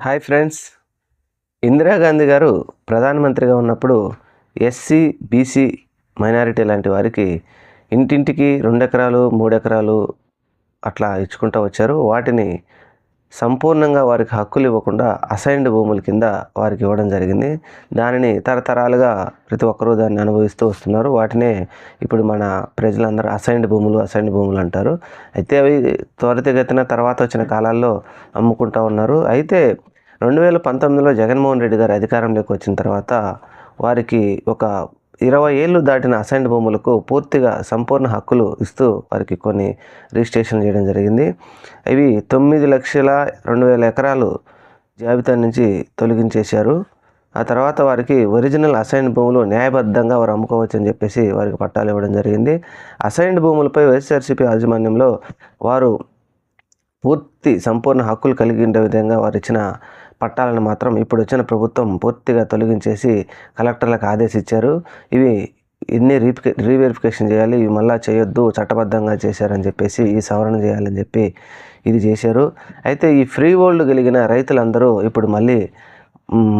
Hi friends. Indira Gandhi గారు ప్రధానమంత్రిగా ఉన్నప్పుడు ఎస్సీ బీసీ మైనారిటీ లాంటి వారికి ఇంటింటికి రెండు ఎకరాలు మూడు ఎకరాలు అట్లా ఇచ్చుకుంటూ వచ్చారు. వాటిని సంపూర్ణంగా వారికి హక్కులు ఇవ్వకుండా అసైన్డ్ భూముల కింద వారికి ఇవ్వడం జరిగింది. దానిని తరతరాలుగా ప్రతి ఒక్కరూ దాన్ని అనుభవిస్తూ వస్తున్నారు. వాటినే ఇప్పుడు మన ప్రజలందరూ అసైన్డ్ భూములు అసైన్డ్ భూములు అంటారు. అయితే అవి త్వరితగతిన తర్వాత వచ్చిన కాలాల్లో అమ్ముకుంటూ ఉన్నారు. అయితే రెండు వేల పంతొమ్మిదిలో జగన్మోహన్ రెడ్డి గారు అధికారంలోకి వచ్చిన తర్వాత వారికి ఒక ఇరవై ఏళ్ళు దాటిన అసైన్డ్ భూములకు పూర్తిగా సంపూర్ణ హక్కులు ఇస్తూ వారికి కొన్ని రిజిస్ట్రేషన్ చేయడం జరిగింది. ఇవి తొమ్మిది లక్షల రెండు వేల ఎకరాలు జాబితా నుంచి తొలగించేశారు. ఆ తర్వాత వారికి ఒరిజినల్ అసైన్డ్ భూములు న్యాయబద్ధంగా వారు అమ్ముకోవచ్చు అని చెప్పేసి వారికి పట్టాలు ఇవ్వడం జరిగింది. అసైన్డ్ భూములపై వైఎస్ఆర్సీపీ యాజమాన్యంలో వారు పూర్తి సంపూర్ణ హక్కులు కలిగి ఉండే విధంగా వారు ఇచ్చిన పట్టాలను మాత్రం ఇప్పుడు వచ్చిన ప్రభుత్వం పూర్తిగా తొలగించేసి కలెక్టర్లకు ఆదేశించారు ఇవి ఎన్ని రీఫికే రీవెరిఫికేషన్ చేయాలి ఇవి మళ్ళీ చేయొద్దు చట్టబద్ధంగా చేశారని చెప్పేసి ఈ సవరణ చేయాలని చెప్పి ఇది చేశారు. అయితే ఈ ఫ్రీ హోల్డ్ కలిగిన రైతులందరూ ఇప్పుడు మళ్ళీ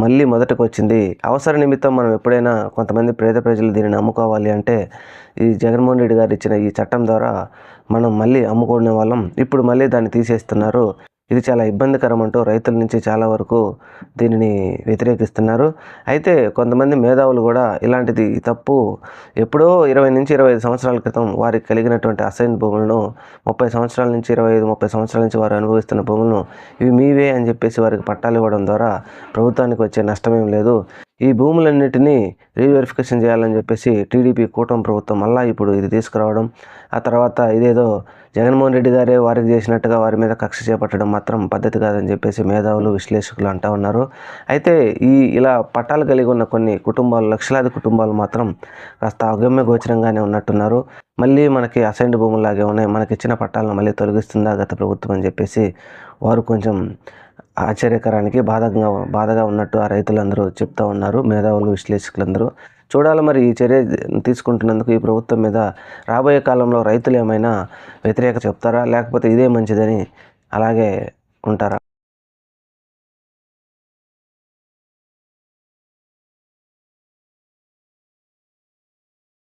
మళ్ళీ మొదటకు వచ్చింది అవసర నిమిత్తం మనం ఎప్పుడైనా కొంతమంది పేద ప్రజలు దీనిని అమ్ముకోవాలి అంటే ఈ జగన్మోహన్ రెడ్డి గారు ఇచ్చిన ఈ చట్టం ద్వారా మనం మళ్ళీ అమ్ముకునే వాళ్ళం. ఇప్పుడు మళ్ళీ దాన్ని తీసేస్తున్నారు. ఇది చాలా ఇబ్బందికరం అంటూ రైతుల నుంచి చాలా వరకు దీనిని వ్యతిరేకిస్తున్నారు. అయితే కొంతమంది మేధావులు కూడా ఇలాంటిది తప్పు ఎప్పుడో ఇరవై నుంచి ఇరవై ఐదు సంవత్సరాల క్రితం వారికి కలిగినటువంటి అసైన్ భూములను ముప్పై సంవత్సరాల నుంచి ఇరవై ఐదు ముప్పై సంవత్సరాల నుంచి వారు అనుభవిస్తున్న భూములను ఇవి మీవే అని చెప్పేసి వారికి పట్టాలు ఇవ్వడం ద్వారా ప్రభుత్వానికి వచ్చే నష్టమేం లేదు. ఈ భూములన్నిటినీ రీవెరిఫికేషన్ చేయాలని చెప్పేసి టీడీపీ కూటమి ప్రభుత్వం మళ్ళీ ఇప్పుడు ఇది తీసుకురావడం ఆ తర్వాత ఇదేదో జగన్మోహన్ రెడ్డి గారే వారికి చేసినట్టుగా వారి మీద కక్ష చేపట్టడం మాత్రం పద్ధతి కాదని చెప్పేసి మేధావులు విశ్లేషకులు అంటూ ఉన్నారు. అయితే ఈ ఇలా పట్టాలు కలిగి ఉన్న కొన్ని కుటుంబాలు లక్షలాది కుటుంబాలు మాత్రం కాస్త అగమ్య గోచరంగానే ఉన్నట్టున్నారు. మళ్ళీ మనకి అసైన్డ్ భూములాగే ఉన్నాయి. మనకి ఇచ్చిన పట్టాలను మళ్ళీ తొలగిస్తుందా గత ప్రభుత్వం అని చెప్పేసి వారు కొంచెం ఆశ్చర్యకరానికి బాధగా బాధగా ఉన్నట్టు ఆ రైతులందరూ చెప్తా ఉన్నారు. మేధావులు విశ్లేషకులందరూ. చూడాలి మరి ఈ చర్య తీసుకుంటున్నందుకు ఈ ప్రభుత్వం మీద రాబోయే కాలంలో రైతులు ఏమైనా వ్యతిరేక చెప్తారా? లేకపోతే ఇదే మంచిదని అలాగే ఉంటారా?